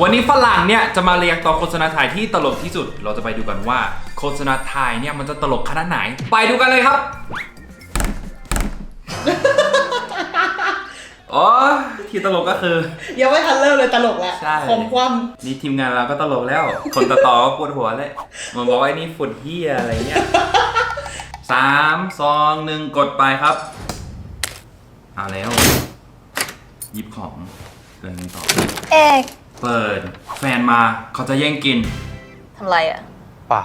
วันนี้ฝรั่งเนี่ยจะมาเรียงต่อโฆษณาไทยที่ตลกที่สุด เราจะไปดูกันว่าโฆษณาไทยเนี่ยมันจะตลกขนาดไหน ไปดูกันเลยครับ อ๋อ ที่ตลกก็คือ ยังไม่ทันเริ่มเลยตลกแล้วใช่คมคว่นี่ทีมงานเราก็ตลกแล้ว คนต่อต่อก็ปวดหัวเลยมันบอกว่าไอ้นี่ฝุ่นเฮียอะไรเงี้ยสามสองหนึ่งกดไปครับ เอาแล้วหยิบของเดินต่อ เอก เปิด แฟนมาเขาจะแย่งกินทำไรอะ ป่า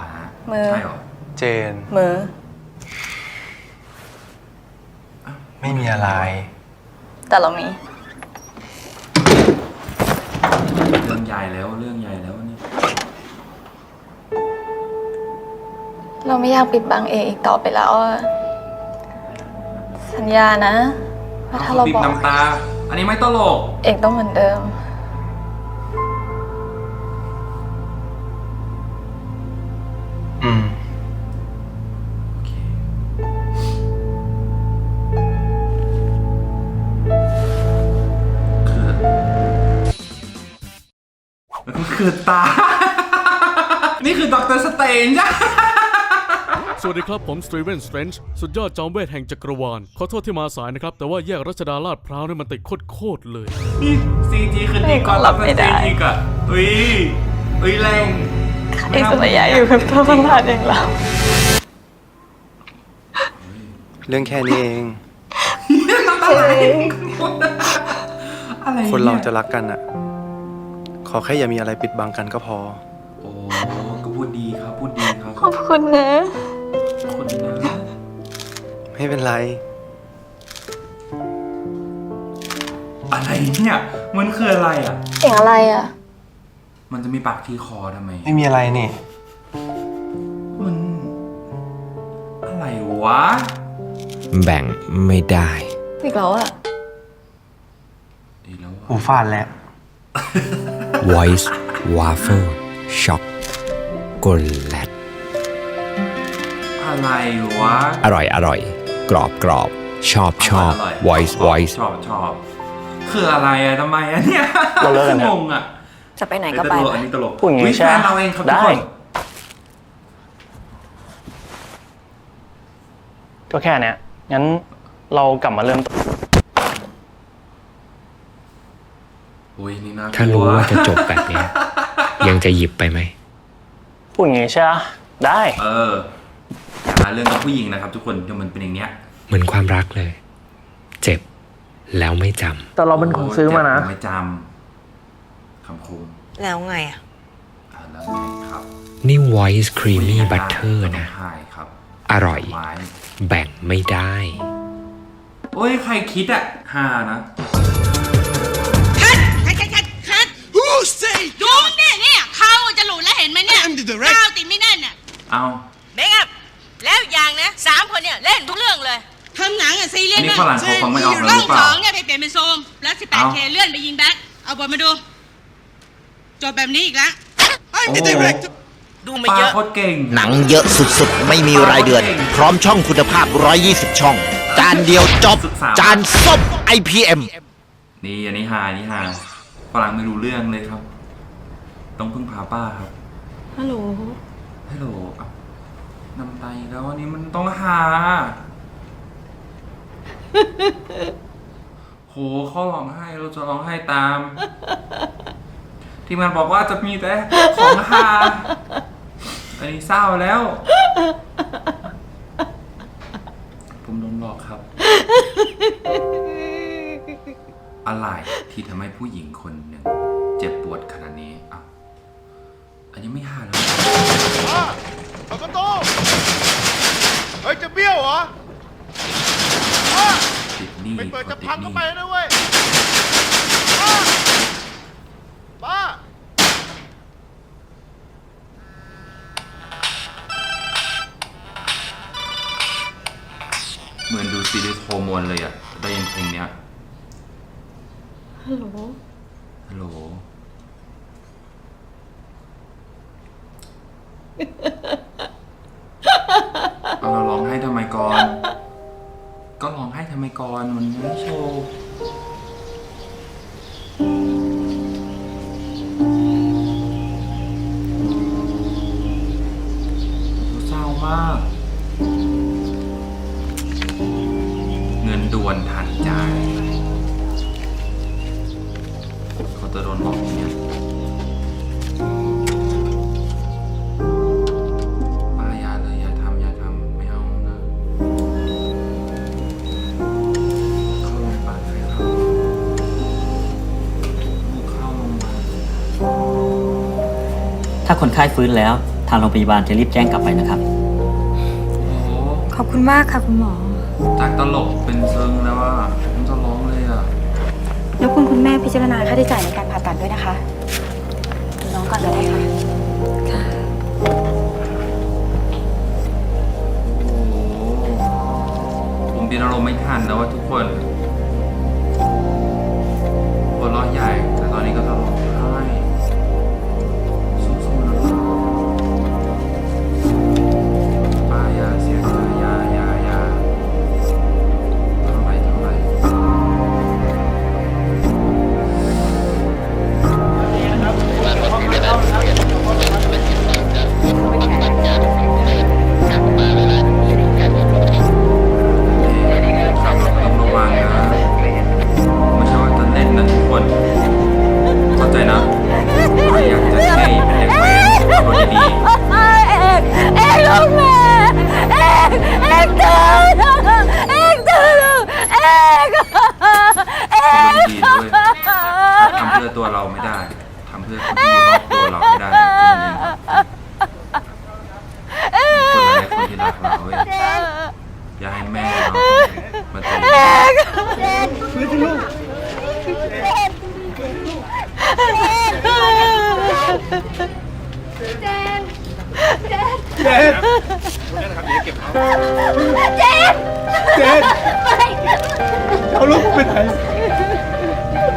มือ ใช่เหรอเจน มือ ไม่มีอะไร แต่เรามี เรื่องใหญ่แล้วเรื่องใหญ่แล้วเนี่ยเราไม่อยากปิดบังเอกอีกต่อไปแล้วอะสัญญานะ ว่าถ้าเราปิดบอกน้ำตา อันนี้ไม่ตลก เอกต้องเหมือนเดิม คือตา นี่คือด็อกเตอร์สเตนจ้ะสวัสดีครับ ผมสตีเวนสเตรนจ์สุดยอดจอมเวทแห่งจักรวาล ขอโทษที่มาสายนะครับ แต่ว่าแยกรัชดาลาดพร้าวเนี่ยมันติดโคตรๆเลย นี่ซีจีคือดีก่อนรับเป็นไม่ได้ ซีจีก่อนอุ้ยอุ้ยแรงเอกสัญญาอยู่กับเธอตลอดอย่างเรา เรื่องแค่นี้เองอะไรอะไรคนเรายจะรักกันอะ ขอแค่อย่ามีอะไรปิดบังกันก็พอ โอ้ก็พูดดีครับพูดดีครับขอบคุณนะ คนนะไม่เป็นไร อะไรเนี่ยมันคืออะไรอะเอกอะไรอะ มันจะมีปากที่คอทำไม ไม่มีอะไรนี่ มัน อะไรวะ แบ่งไม่ได้ อีกแล้วอะ ดีแล้วหูอะฟาดแล้ว Voice Waffle Shock กลแลตอะไรวะอร่อยอร่อย กรอบกรอบชอบชอบ ร่ย Voice ชอบ Voice ชอบชอบคืออะไรอะทำไมอะเนี่ยเราเลิกกันเถอะ งงอะจะไปไหนเดี๋ก็ยวไปตลกไปอันนี้ตลกพูดอย่างงี้วิใช่แฟไหมนเราเองครับทุกได้ คนก็แค่เนี้ยงั้นเรากลับมาเริ่มต้น อุ้ยนี่น่ากลัว ถ้ารู้ว่าจะจบแบบเนี้ยยังจะหยิบไปไหม พูดอย่างงี้ใช่ปะได้ เอออย่าหาเรื่องกับผู้หญิงนะครับ ทุกคนเดี๋ยวมันเป็นอย่างเนี้ยเหมือนความรักเลย เจ็บแล้วไม่จแต่เราเป็นคนซื้อมานะ โยเจ็บไม่จำคำคมแล้วไงอะ อ่าแล้วไงครับำนี่ Voice Creamy Butter นะ ใช่ครับอร่อย ไม้แบ่งไม่ได้ โอ้ยใครคิดอะฮานะ ซีเรีอัยนสนี้นะฝรั่งเขาฟังไม่ออกเลยหเรื่รือองเปสล่าองเนี่ยไปเปลี่ยนเป็นโซม แล้ว 18K เลื่อนไปยิงแบ็คเอาบทมาดู จบแบบนี้อีกแล้ว I'm โอ้ the โห director ดูมาปลาเยอะ โคตรเก่ง หนังเยอะสุดๆ ไม่มีรายเดือน พร้อมช่องคุณภาพ 120 ช่อง จานเดียวจบ จานส้ม IPM นี่อันนี้ฮาอันนี้ฮาฝรั่งไม่รู้เรื่องเลยครับ ต้องพึ่งพาป้าครับ ฮัลโหลฮัลโหลอะนำไตแล้วอันนี้มันต้องหา โหเขาร้องไห้เราจะร้องไห้ตาม ทีมงานบอกว่าจะมีแต่ของหาอันนี้เศร้าแล้ว ผมโดนหลอกครับ อะไรที่ทำให้ผู้หญิงคนหนึ่งเจ็บปวดขนาดนี้อะอันนี้ไม่หาแล้วเอาประตูเฮ้ยจะเบี้ยวเหรอ ติดหนี้ไม่เปิดกจะดติดพังหเข้านี้ไปนะเว้ยป้าป้าเหมือนดูซีรีส์โฮอร์โมนเลยอะ ได้ยินเพลงเนี้ยฮัลโหลฮัลโหล กรมันไม่โชว์เศร้ามาก เงินด่วนทันใจเขาจะโดนบอกเนี่ย ถ้าคนไข้ฟื้นแล้ว ทางโรงพยาบาลจะรีบแจ้งกลับไปนะครับ โอ้โหขอบคุณมากค่ะคุณหมอ จากตลกเป็นเซิงแล้วอะผมจะร้องเลยอะ แล้วคุณคุณแม่พิจารณาค่าใช้จ่ายในการผ่าตัดด้วยนะคะ ทำเพื่อคนที่รอบตัวเราไม่ได้แค่นั้นเองครับคนอะไรคนที่รักเราเว้ยอย่าให้แม่เรามาตีเอาลูกไปไหนอันนี้คือเก็บเ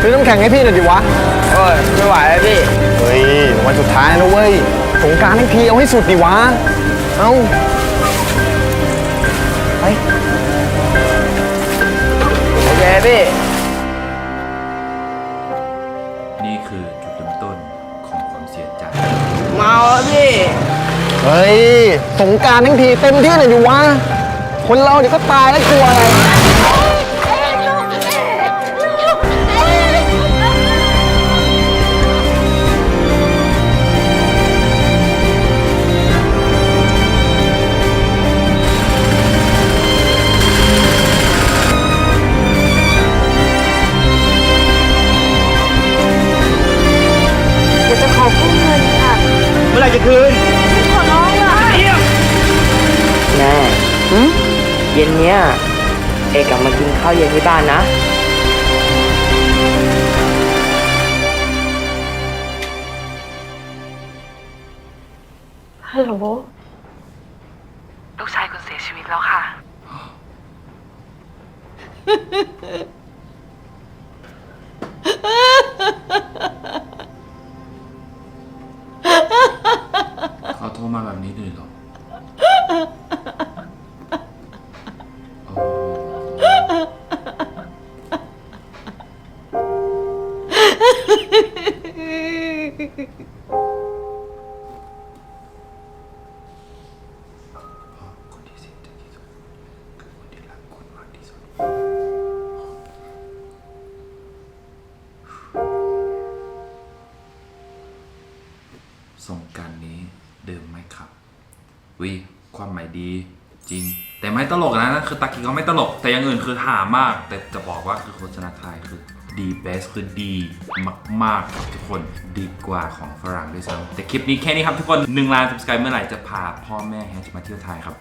ซื้อน้ำแข็งให้พี่หน่อยดิวะ เอ้ยไม่ไหวแล้วพี่ เฮ้ยวันสุดท้ายแล้วเว้ยสงกรารให้พี่เอาให้สุดดิวะ เอ้า ไป โอเคพี่ นี่คือจุดเริ่มต้นของความเสียใจ เมาแล้วพี่ เฮ้ยสงกรารทั้งทีเต็มที่หน่อยดิวะ คนเราเดี๋ยวก็ตายแล้วกลัวอะไร ย็นเนี้ยเอกกลับมากินข้าวเย็นที่บ้านนะ ฮัลโหล ลูกชายคุณเสียชีวิตแล้วค่ะ เขาโทรมาแบบนี้เลยเหรอ คนที่เสียใจที่สุดคือคนที่รักคุณมากที่สุด สงกรารนี้เดิมไหมครับวิความหมายดี จริง แต่ไม่ตลกนะนั่นคือตากิเขาไม่ตลก แต่อย่างอื่นคือหามาก แต่จะบอกว่าคือโฆษณาไทยคือ ดีเบสคือดีมาก ๆ ครับทุกคนดีกว่าของฝรั่งด้วยซ้ำแต่คลิปนี้แค่นี้ครับทุกคน1ล้าน subscribe เมื่อไหร่จะพาพ่อแม่แฮชมาเที่ยวไทยครับ